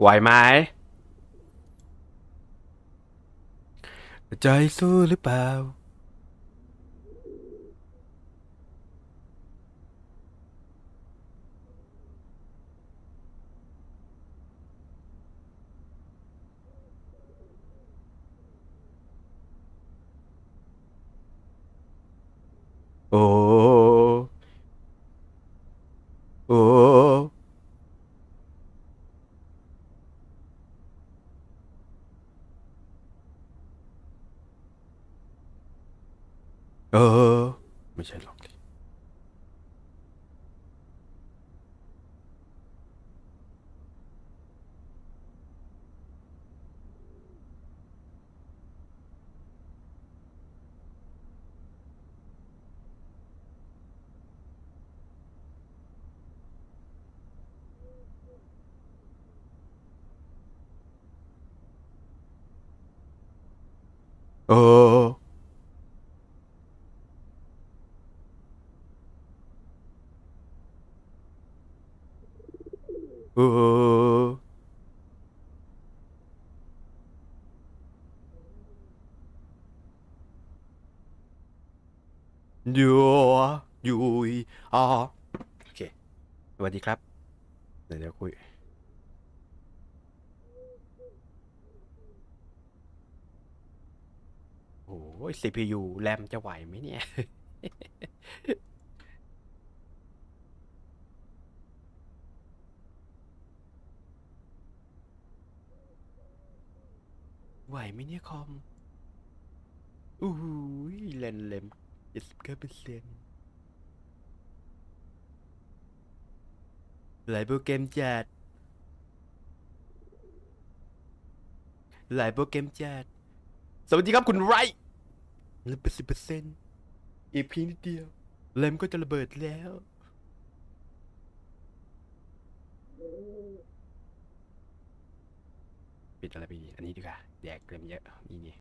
ไหวไหม ใจสู้หรือเปล่า โอ้ โอ้ เออ ไม่ใช่หรอกเออ เอออยู่อยู่อ๋อโอเค สวัสดีครับ เดี๋ยวเดี๋ยวคุย โอ้ย CPU แรมจะไหวไหมเนี่ย ไหวไหมเนี่ยคอมอู้หูยแลนเลมเจ็ดสิบเก้าเปอร์เซ็นต์หลายโปรแกรมจัด หลายโปรแกรมจัด สวัสดีครับคุณไรเหลือแปดสิบเปอร์เซ็นต์อีกเพียงนิดเดียวแรมก็จะระเบิดแล้ว ปิดอะไรไปดี อันนี้ดีกว่าแดกเกมเยอะนี่นี่